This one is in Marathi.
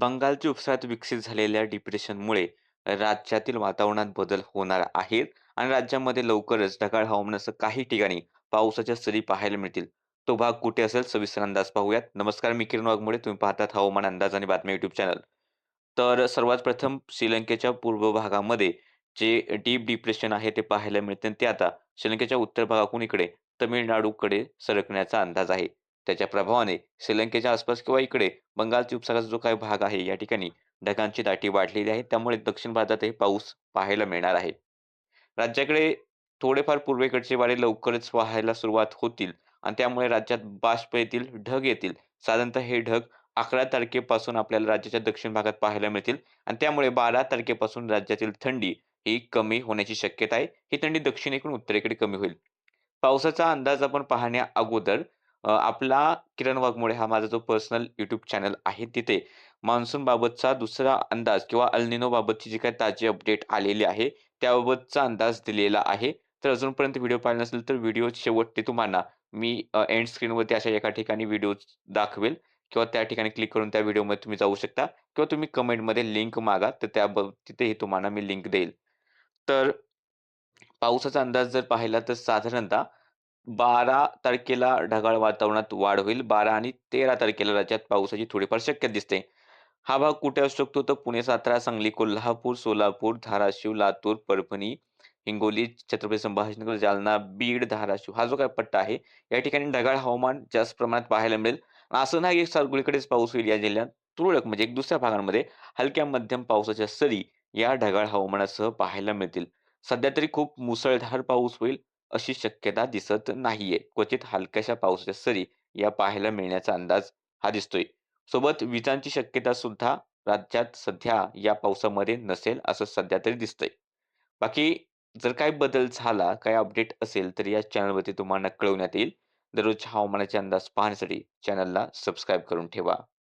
बंगालच्या उपसाहरात विकसित झालेल्या डिप्रेशनमुळे राज्यातील वातावरणात बदल होणार आहेत आणि राज्यामध्ये लवकरच ढगाळ हवामानासह काही ठिकाणी पावसाच्या सरी पाहायला मिळतील. तो भाग कुठे असेल सविस्तर अंदाज पाहूयात. नमस्कार मी किरण वाघमोडे तुम्ही पाहतात हवामान अंदाज आणि बातम्या युट्यूब चॅनल. तर सर्वात प्रथम श्रीलंकेच्या पूर्व भागामध्ये जे डीप डिप्रेशन आहे ते पाहायला मिळते ते आता श्रीलंकेच्या उत्तर भागाकडून इकडे तमिळनाडूकडे सरकण्याचा अंदाज आहे. त्याच्या प्रभावाने श्रीलंकेच्या आसपास किंवा इकडे बंगालच्या उपसागराचा जो काही भाग आहे या ठिकाणी ढगांची दाटी वाढलेली आहे त्यामुळे दक्षिण भारतातही पाऊस पाहायला मिळणार आहे. राज्याकडे थोडेफार पूर्वेकडचे वारे लवकरच वाहायला सुरुवात होतील आणि त्यामुळे राज्यात बाष्प येतील, ढग येतील. साधारणतः हे ढग अकरा तारखेपासून आपल्याला राज्याच्या दक्षिण भागात पाहायला मिळतील आणि त्यामुळे बारा तारखेपासून राज्यातील थंडी ही कमी होण्याची शक्यता आहे. ही थंडी दक्षिणेकडून उत्तरेकडे कमी होईल. पावसाचा अंदाज आपण पाहण्या अगोदर अ, आपला किरण वाघमोडे हा माझा जो पर्सनल यूट्यूब चॅनल आहे तिथे मान्सूनबाबतचा दुसरा अंदाज किंवा अल्निनो बाबतची जी काही ताजी अपडेट आलेली आहे त्याबाबतचा अंदाज दिलेला आहे. तर अजूनपर्यंत व्हिडिओ पाहिला नसेल तर व्हिडिओ शेवटी तुम्हाला मी एंड स्क्रीनवरती अशा एका ठिकाणी व्हिडिओ दाखवेल किंवा त्या ठिकाणी क्लिक करून त्या व्हिडिओमध्ये तुम्ही जाऊ शकता किंवा तुम्ही कमेंटमध्ये लिंक मागा तर त्या तिथेही तुम्हाला मी लिंक देईल. तर पावसाचा अंदाज जर पाहिला तर साधारणतः 12 तारखेला ढगाळ वातावरणात वाढ होईल. 12 आणि 13 तारखेला राज्यात पावसाची थोडीफार शक्यता दिसते. हा भाग कुठे असू शकतो तर पुणे, सातारा, सांगली, कोल्हापूर, सोलापूर, धाराशिव, लातूर, परभणी, हिंगोली, छत्रपती संभाजीनगर, जालना, बीड, धाराशिव हा जो काय पट्टा आहे या ठिकाणी ढगाळ हवामान जास्त प्रमाणात पाहायला मिळेल. असं नाही की सगळीकडेच पाऊस होईल या जिल्ह्यात. तुरळक म्हणजे एक दुसऱ्या भागांमध्ये हलक्या मध्यम पावसाच्या सरी या ढगाळ हवामानासह पाहायला मिळतील. सध्या तरी खूप मुसळधार पाऊस होईल अशी शक्यता दिसत नाहीये. क्वचित हलक्याशा पावसाच्या सरी या पाहायला मिळण्याचा अंदाज हा दिसतोय. सोबत विजांची शक्यता सुद्धा राज्यात सध्या या पावसामध्ये नसेल असं सध्या तरी दिसतंय. बाकी जर काही बदल झाला, काही अपडेट असेल तर या चॅनलवरती तुम्हाला कळवण्यात येईल. दररोजच्या हवामानाचे अंदाज पाहण्यासाठी चॅनलला सबस्क्राईब करून ठेवा.